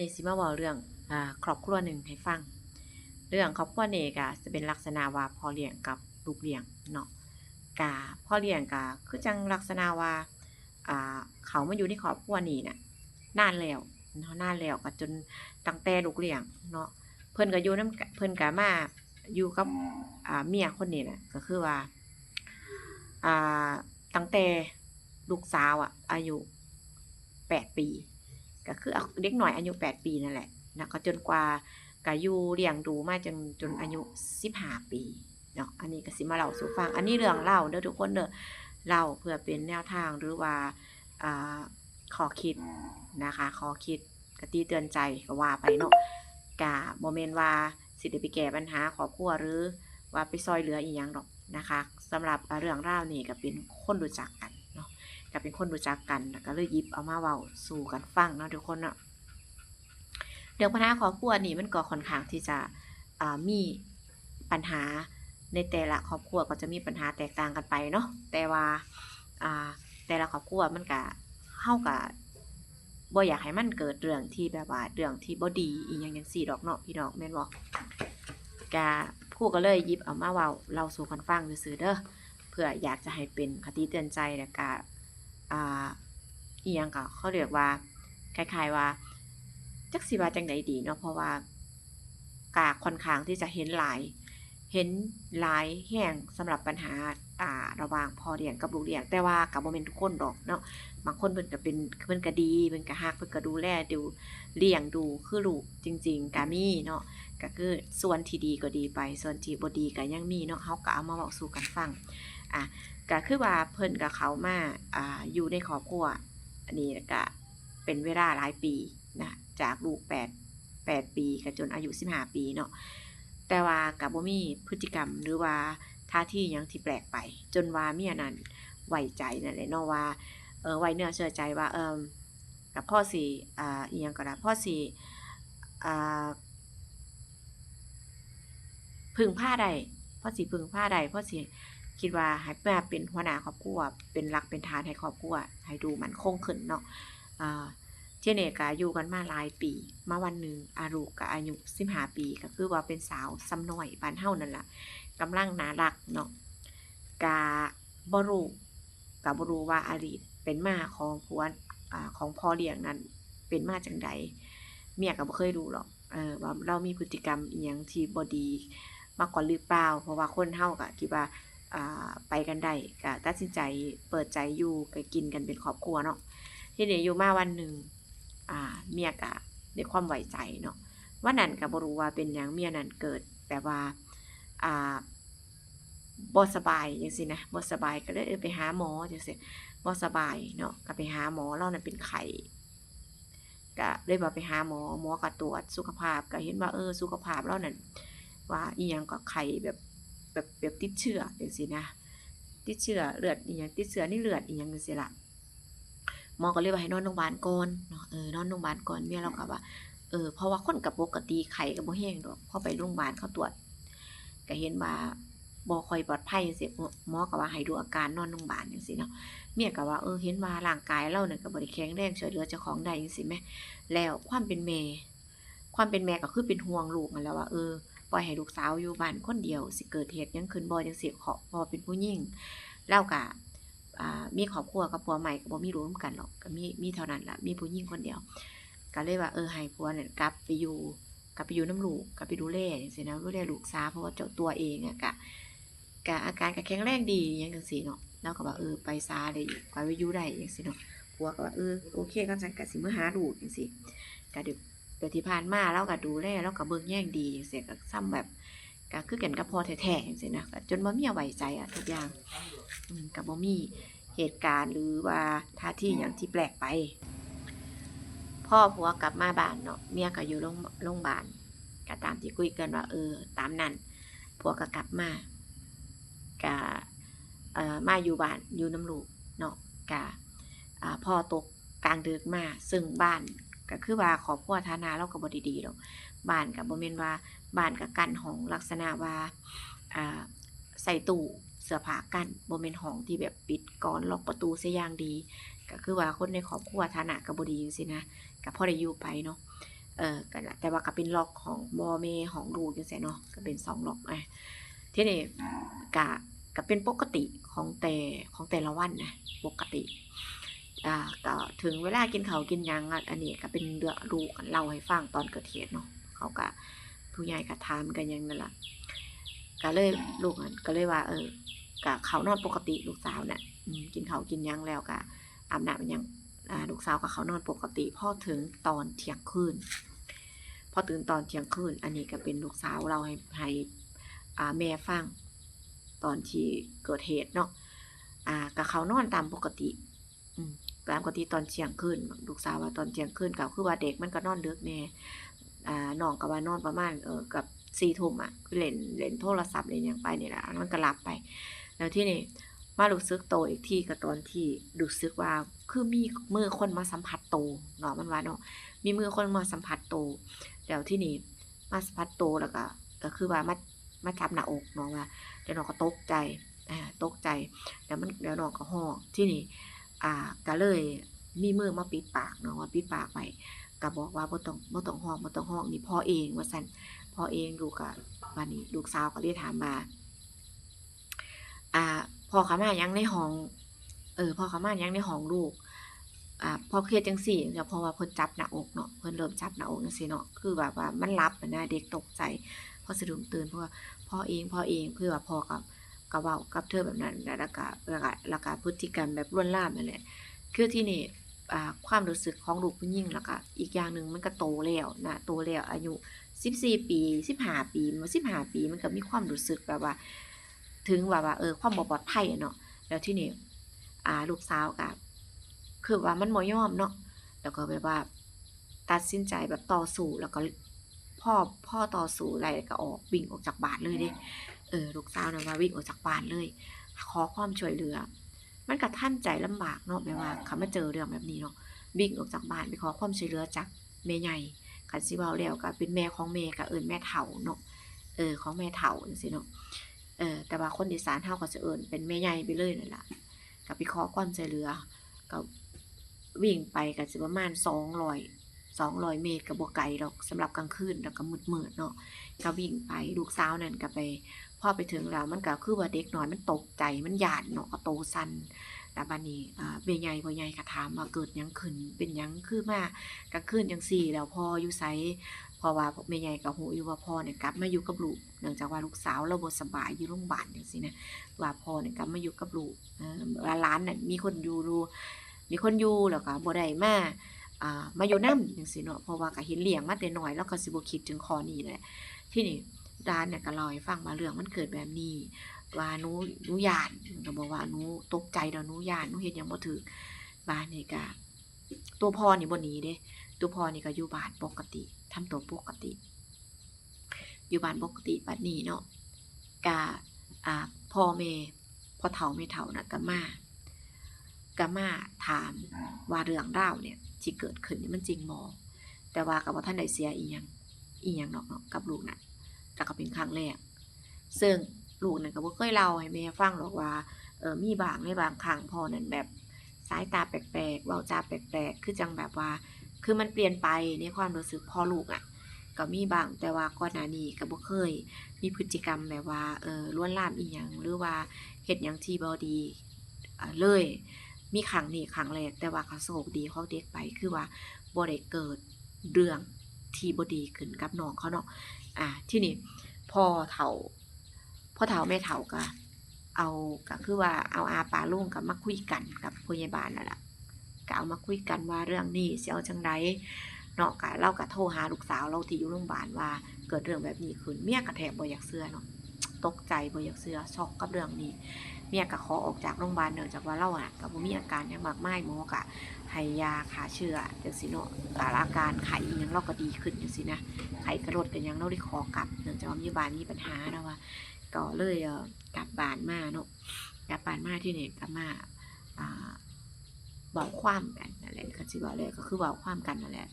นี่สิมาเว้าเรื่องอ่าครอบครัวหนึ่งให้ฟัง เรื่องครอบครัวนี้ก็จะเป็นลักษณะว่าพ่อเลี้ยงกับลูกเลี้ยงเนาะกะพ่อเลี้ยงก็คือจังลักษณะว่าอ่าเขามาอยู่ในครอบครัวนี้น่ะนานแล้วเนาะนานแล้วก็จนตั้งแต่ลูกเลี้ยงเนาะเพิ่นก็อยู่นำเพิ่นก็มาอยู่กับอ่าเมียคนนี้น่ะก็คือว่าอ่าตั้งแต่ลูกสาวอะอายุแปดปี ก็คือเด็กหน่อยอายุแปดปีนั่นแหละนะก็จนกว่าก็อยู่เลี้ยงดูมาจนจนอายุสิบห้าปีเนาะอันนี้ก็สิมาเล่าสู่ฟัง อันนี้เรื่องเล่าเด้อทุกคนเด้อเล่าเพื่อเป็นแนวทางหรือว่าอ่าขอคิดนะคะขอคิดกตีเตือนใจก็ว่าไปเนาะกะโมเมนต์ว่าสิได้ไปแก้ปัญหาครอบครัวหรือว่าไปซอยเหลืออีหยังดอกนะคะสำหรับเรื่องเล่านี่ก็เป็นคนรู้จักกัน ก็เป็นคนรู้จักกันแล้วก็เลยหยิบเอามาเว้าสู่กันฟังเนาะทุกคนเนาะเรื่องปัญหาครอบครัวนี่มันก็ค่อนข้างที่จะมีปัญหาในแต่ละครอบครัวก็จะมีปัญหาแตกต่างกันไปเนาะแต่ว่าแต่ละครอบครัวมันก็เฮาก็บ่อยากให้มันเกิดเรื่องที่แบบว่าเรื่องที่บ่ดีอีหยังจังซี่ดอกเนาะพี่น้องแม่นบ่ก็ผู้ก็เลยยิบเอามาเว้าเล่าสู่กันฟังซื่อเด้อเพื่ออยากจะให้เป็นคติเตือนใจแล้วก็ อ่าอียังก็เขาเรียกว่าคล้ายๆว่า จักสิว่าจังใดดีเนาะเพราะว่ากาค่อนข้างที่จะเห็นหลาย เห็นหลายแห่งสำหรับปัญหาอ่าระหว่างพ่อเลี้ยงกับลูกเลี้ยงแต่ว่าก็บ่แม่นทุกคนดอกเนาะบางคนเพิ่นก็เป็นเพิ่นก็ดีเพิ่นก็ฮักเพิ่นก็ดูแลดูเลี้ยงดูคือลูกจริง ๆก็มีเนาะก็คือส่วนที่ดีก็ดีไป ส่วนที่บ่ดีก็ยังมีเนาะเฮาก็เอามาเว้าสู่กันฟังอะ ก็คือว่าเพิ่นกับเขามาอ่าอยู่ในครอบครัวอันนี้ก็เป็นเวลาหลายปีนะจากลูกแปดแปดปีก็จนอายุสิบห้าปีเนาะแต่ว่ากับบ่มีพฤติกรรมหรือว่าท่าทีหยังที่แปลกไป จนว่าเมียนั้นไว้ใจนั่นแหละเนาะว่าเออไว้เนื้อเชื่อใจว่าเออกับพ่อสิอ่าอีหยังก็ได้พ่อสิอ่าพึ่งผ้าได้พ่อสิพึ่งผ้าได้พ่อสิ คิดว่าให้แม่เป็นหัวหน้าครอบครัว เป็นหลักเป็นฐานให้ครอบครัว ให้ดูมันคงขึ้นเนาะอ่าเจเนกาอยู่กันมาหลายปี มาวันหนึ่งอารุกะอายุสิบห้าปีก็คือว่าเป็นสาวซ้ำน้อยบ้านเฮานั่นแหละกำลังน่ารักเนาะกาบรูกาบรูว่าอดีตเป็นมาของผัวของพ่อเลี้ยงนั้นเป็นมาจังใดเมียก็บ่เคยรู้หรอกเออว่าเรามีพฤติกรรมอีหยังที่บ่ดีมาก่อนหรือเปล่า เพราะว่าคนเฮาก็คิดว่าอ่า ไปกันได้ก็ตัดสินใจเปิดใจอยู่ก็กินกันเป็นครอบครัวเนาะที่เนี้อยู่มาวันหนึ่งเมียก็ด้วยความไว้ใจเนาะวันนั้นก็บ่รู้ว่าเป็นหยังเมียนั้นเกิดแบบว่าบ่สบายจังซี่นะบ่สบายก็เลยไปหาหมอจังซี่บ่สบายเนาะก็ไปหาหมอเรานั้นเป็นไข้ก็เลยว่าไปหาหมอหมอก็ตรวจสุขภาพก็เห็นว่าเออสุขภาพเรานั้นว่าอีหยังก็ไข้แบบ แบบแบบติดเชื้อจังซี่นะติดเชื้อเลือดอีหยังติดเชื้อในเลือดอีหยังจังซี่ล่ะหมอก็เลยว่าให้นอนโรงพยาบาลก่อนเนาะเออนอนโรงพยาบาลก่อนเมียเราก็ว่าเออเพราะว่าคนกับปกติไข้ก็บ่แห้งดอกพอไปโรงพยาบาลเขาตรวจก็เห็นว่าบ่ค่อยปลอดภัยจังซี่หมอก็ว่าให้ดูอาการนอนโรงพยาบาลจังซี่เนาะเมียก็ว่าเออเห็นว่าร่างกายเราเนี่ยก็บ่ได้แข็งแรงช่วยเหลือเจ้าของได้จังซี่แหมแล้วความเป็นแม่ความเป็นแม่ก็คือเป็นห่วงลูกนั่นแหละว่าเออ ปล่อยให้ลูกสาวอยู่บ้านคนเดียวสิเกิดเหตุยังขึ้นบ่จังซี่ขอพอเป็นผู้หญิงแล้วก็อ่ามีครอบครัวกับผัวใหม่ก็บ่มีรู้นกันหรอกก็มีมีเท่านั้นละมีผู้หญิงคนเดียวก็เลยว่าเออให้ผัวเนี่ยกลับไปอยู่กลับไปอยู่น้ำลูกกลับไปดูแลจังซี่นะดูแลลูกสาวเพราะว่าเจ้าตัวเองอะก็ก็อาการก็แข็งแรงดีหยังจังซี่เนาะแล้วก็ว่าเออไปซาได้ไปไปอยู่ได้จังซี่เนาะผัวก็ว่าเออโอเคก็จังก็สิเมาหาลูกจังซี่ก็เดี๋ยว เดี๋ยวที่ผ่านมาเราก็ดูแลเราก็เบิ่งแย่งดีจังซี่ก็ซ้ำแบบก็คือกันกับพอแท้ๆจังซี่นะจนบ่มีไว้ใจอะทุกอย่างก็บ่มีเหตุการณ์หรือว่าท่าทีหยังที่แปลกไป พ่อผัวกลับมาบ้านเนาะเมียก็อยู่โรงโรงพยาบาลก็ตามที่คุยกันว่า เออ ตามนั้นผัวก็กลับมาก็เอ่อมาอยู่บ้านอยู่น้ำลูกเนาะก็อ่าพ่อตกกลางดึกมาซึ่งบ้าน ก็คือว่าครอบครัวฐานะเราก็บ่ด้ดีดอกบ้านก็บ่แม่นว่าบ้านก็กั้นห้องลักษณะว่าอ่าใส่ตู้เสื้อผ้ากันบ่แม่นห้องที่แบบปิดกลอนล็อกประตูเสียอย่างดี ก็คือว่าคนในครอบครัวฐานะก็บ่ดีจังซี่นะก็พอได้อยู่ไปเนาะเออกันแต่ว่าก็เป็นล็อกของบอเมของลูกจังซี่เนาะก็เป็นสองล็อกอะทีนี้ก็ก็เป็นปกติของแต่ของแต่ละวันนะปกติ อ่าก็ถึงเวลากินเขากินยังอันนี้ก็เป็นเรื่องลูกเล่าให้ฟังตอนเกิดเหตุเนาะเขาก็ผู้ใหญ่ก็ถามกันยังนั่นแหละก็เลยลูกก็เลยว่า เออก็เขานอนปกติลูกสาวเน่ะอืมกินเขากินยังแล้วก็อาบน้ำยังลูกสาวก็เขานอนปกติพ่อถึงตอนเที่ยงคืนพอตื่นตอนเที่ยงคืนอันนี้ก็เป็นลูกสาวเราให้ให้แม่ฟัง ตอนที่เกิดเหตุเนาะอ่าก็เขานอนตามปกติ อืมตามปกติตอนเที่ยงคืนลูกสาวว่าตอนเที่ยงคืนก็คือว่าเด็กมันก็นอนดึกแน่อ่าน้องก็ว่านอนประมาณเออกับสี่ทุ่มอะคือเล่นเล่นโทรศัพท์เล่นหยังไปนี่แหละมันก็หลับไป แล้วที่นี่มารู้สึกโตอีกทีก็ตอนที่รู้สึกว่าคือมีมือคนมาสัมผัสโตเนาะมันว่าเนาะมีมือคนมาสัมผัสโตแล้วที่นี่มาสัมผัสโตแล้วก็ก็คือว่ามามาจับหน้าอกเนาะว่าเดี๋ยวน้องก็ตกใจอ่าตกใจ แล้วมันเดี๋ยวน้องก็ห้องที่นี่ อ่าก็เลยมีมือมาปิดปากเนาะว่าปิดปากไว้ก็บอกว่าบ่ต้องบ่ต้องห้องบ่ต้องห้องนี่พ่อเองว่าซั่นพ่อเองลูกก็วันนี้ลูกสาวก็เลยถามมาอ่าพ่อขามายังในห้อง เออพ่อขามายังในห้องลูกอ่าพอเครียดจังซี่ก็เพราะว่าเพิ่นจับหน้าอกเนาะเพิ่นเริ่มจับหน้าอกจังซี่เนาะคือแบบว่ามันหลับนะเด็กตกใจพอสะดุ้งตื่นเพราะว่าพ่อเองพ่อเองคือว่าพ่อกับ ก็เว้ากับเธอแบบนั้นแล้วก็แล้วก็แล้วก็พฤติกรรมแบบลวนลามนั่นแหละคือที่นี่ความรู้สึกของลูกผู้หญิงแล้วก็อีกอย่างหนึ่งมันก็โตแล้วนะโตแล้วอายุ 14 ปี 15 ปีมัน15 ปีมันก็มีความรู้สึกแบบว่า ถึงแบบว่าเออความบ่ปลอดภัยเนาะแล้วที่นี่อ่าลูกสาวก็คือว่ามันบ่ยอมเนาะแล้วก็แบบว่า ตัดสินใจแบบต่อสู้แล้วก็พ่อพ่อต่อสู้อะไล่ก็ออกวิ่งออกจากบ้านเลยเด้ เออลูกสาวน่ะว่าวิ่งออกจากบ้านเลย ขอความช่วยเหลือ มันก็ทันใจลำบากเนาะแบบว่าเขามาเจอเรื่องแบบนี้เนาะวิ่งออกจากบ้านไปขอความช่วยเหลือจากแม่ใหญ่คันสิเว้าแล้วก็เป็นแม่ของแม่ก็เอิ้นแม่เฒ่าเนาะเออของแม่เฒ่าจังซี่เนาะเออแต่ว่าคนอีสานเฮาก็จะเอิ้นเป็นแม่ใหญ่ไปเลยนั่นแหละก็ไปขอความช่วยเหลือก็วิ่งไปก็สิประมาณ200 200เมตรก็บ่ไกลดอกสำหรับกลางคืนแล้วก็มืดๆเนาะก็วิ่งไปลูกสาวนั่นก็ไป พอไปถึงแล้วมันก็คือว่าเด็กน้อยมันตกใจมันหยาดเนาะก็โตสันแล้วบัดนี้อ่าแม่ใหญ่พ่อใหญ่ก็ถามว่าเกิดยังขึ้นเป็นยังคือมากลางคืนจังซี่แล้วพ่ออยู่ไสเพราะว่าแม่ใหญ่ก็ฮู้อยู่ว่าพ่อเนี่ยกลับมาอยู่กับลูกเนื่องจากว่าลูกสาวเราบสบายอยู่โรงบาลจังซี่นะว่าพ่อเนี่ยกลับมาอยู่กับลูกเออว่าหลานน่ะมีคนอยู่รูมีคนอยู่แล้วก็บ่ได้มาอ่ามาอยู่นำจังซี่เนาะเพราะว่าก็เห็นเลี้ยงมาแต่น้อยแล้วก็สิบ่คิดถึงข้อนี้แหละที่นี่ ร้านเนี่ยก็ล่าให้ฟังว่าเรื่องมันเกิดแบบนี้ ว่านูนูยานก็บอกว่านูตกใจเด้อหนูยานนูเฮ็ดหยังบ่ถูกบ้านนี่ก็ตัวพ่อนี่บ่หนีเด้ ตัวพ่อนี่ก็อยู่บ้านปกติทำตัวปกติ อยู่บ้านปกติบัดนี้เนาะก็อ่าพ่อแม่พ่อเฒ่าแม่เฒ่าน่ะก็มาก็มาถามว่าเรื่องราวเนี่ยที่เกิดขึ้นนี่มันจริงบ่แต่ว่าก็บ่ทันได้เสียอีหยังอีหยังเนาะกับลูกน่ะ ก็เป็นครั้งแรก ซึ่งลูกนั่นก็บ่เคยเล่าให้แม่ฟังหรอกว่าเออมีบางในบางครั้งพ่อนั่นแบบสายตาแปลกๆเว้าจาแปลกๆ คือจังแบบว่า คือมันเปลี่ยนไปในความรู้สึกพ่อลูกอะ ก็มีบางแต่ว่าก่อนหน้านี้ก็บ่เคย มีพฤติกรรมแบบว่าเออล้วนลามอีหยังหรือว่าเฮ็ดหยังที่บ่ดีอ่าเลย มีครั้งนี้ครั้งแรกแต่ว่าก็โชคดีเของเด็กไปคือว่าบ่ได้เกิดเรื่องที่บ่ดีขึ้นกับน้องเขาเนาะ อ่าที่นี่พ่อเถาพ่อเถาแม่เถาก็เอาก็คือว่าเอาอาปาลุงก็มาคุยกันกับพยาบาลนั่นแหละก็เอามาคุยกันว่าเรื่องนี้สิเอาจังไดเนาะก็เล่าก็โทรหาลูกสาวเราที่อยู่โรงพยาบาลว่าเกิดเรื่องแบบนี้ขึ้นเมียกระแทบบ่อยากเสื่อเนาะตกใจบ่อยากเสื่อช็อกกับเรื่องนี้ เมียก็ขอออกจากโรงพยาบาลเนื่องจากว่าเราอะก็บ่มีอาการยังมากมายหมอก็ให้ยาฆ่าเชื้อจังซี่เนาะอาการไข้ยังเราก็ดีขึ้นจังซี่นะไข้กระโดดกันยังเราได้ขอกลับเนื่องจากว่ามีบ้านมีปัญหานะว่าก็เลยกลับบ้านมาเนาะกลับบ้านมาที่นี่กลับมาอ่าเบาความกันนั่นแหละก็สิเว้าเลยก็คือเบาความกันนั่นแหละ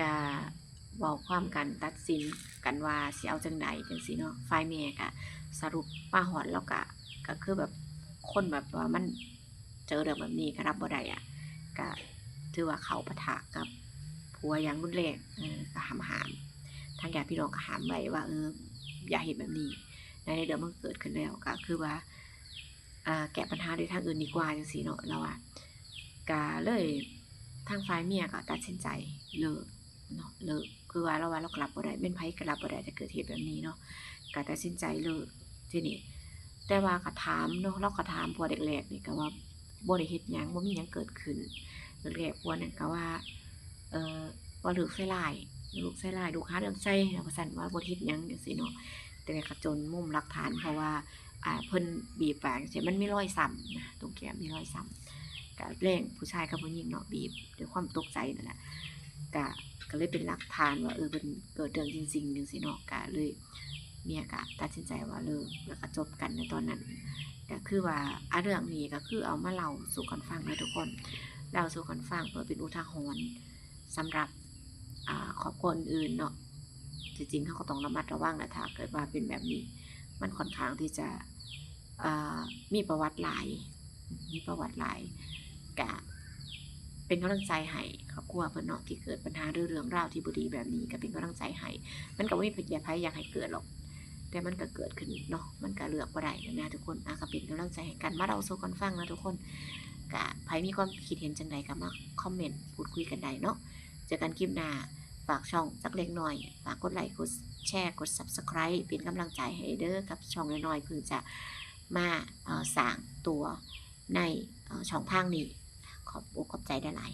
ก็เว้าความกันตัดสินกันว่าสิเอาจังใดจังซี่เนาะฝ่ายแม่ก็สรุปมาฮอดแล้วก็ ก็คือแบบคนแบบว่ามันเจอเรื่องแบบนี้ก็รับบ่ได้อะก็ถือว่าเขาปะทะกับผัวอย่างรุนแรงก็หามหามทางญาติพี่น้องก็หามไว้ว่าเอออย่าเห็นแบบนี้ในเดี๋ยวมันเกิดขึ้นแล้วก็คือว่าแก้ปัญหาด้วยทางอื่นดีกว่าจังซี่เนาะเราอะก็เลยทางฝ่ายเมียก็ตัดสินใจเลิกเนาะเลิกคือว่าเราว่าเรากลับบ่ได้เป็นไผก็รับบ่ได้จะเกิดเหตุแบบนี้เนาะก็ตัดสินใจเลิกที่นี้ แต่ว่าก็ถามเนาะเราก็ถามผัวแรกๆนี่ก็ว่าบ่ได้เฮ็ดหยังบ่มีหยังเกิดขึ้นแรกๆผัวนั่นก็ว่า เอ่อว่าลูกใส่ร้ายลูกใส่ร้ายลูกหาเรื่องใส่ว่าซั่นว่าบ่เฮ็ดหยังจังซี่เนาะแต่ก็จนมุมหลักฐานเพราะว่าอ่าเพิ่นบีบปากจังซี่มันมีรอยช้ำนะตรงแก้มมีรอยช้ำก็แรงผู้ชายกับผู้หญิงเนาะบีบด้วยความตกใจนั่นแหละก็ก็เลยเป็นหลักฐานว่าเออเพิ่นเกิดเรื่องจริงๆจังซี่เนาะก็เลย เมียก็ตัดสินใจว่าเลิกแล้วก็จบกันในตอนนั้นก็คือว่าอะเรื่องนี้ก็คือเอามาเล่าสู่กันฟังเลยทุกคนเล่าสู่กันฟังเพื่อเป็นอุทาหรณ์สำหรับอ่าครอบครัวอื่นเนาะจริงๆเขาก็ต้องระมัดระวังนะถ้าเกิดว่าเป็นแบบนี้ มันค่อนข้างที่จะมีประวัติหลาย มีประวัติหลายกะเป็นกำลังใจให้ครอบครัวเพิ่นเนาะที่เกิดปัญหาเรื่องเรื่องราวที่บ่ดีแบบนี้ก็เป็นกำลังใจให้มันก็บ่มีพยาภัยอยากให้เกิดหรอก แต่มันก็เกิดขึ้นเนาะมันก็เลือกบ่ได้นะทุกคนอะก็เป็นกำลังใจให้กันมาเราสู่กันฟังนะทุกคนก็ใครมีความคิดเห็นจังใดก็มาคอมเมนต์พูดคุยกันได้เนาะเจอกันคลิปหน้าฝากช่องสักเล็กน้อยฝากกดไลค์กดแชร์กด Subscribe เป็นกำลังใจให้เด้อกับช่องน้อยๆเพิ่งจะมาเอ่อสร้างตัวในช่องทางนี้ขอบอกขอบใจได้หลาย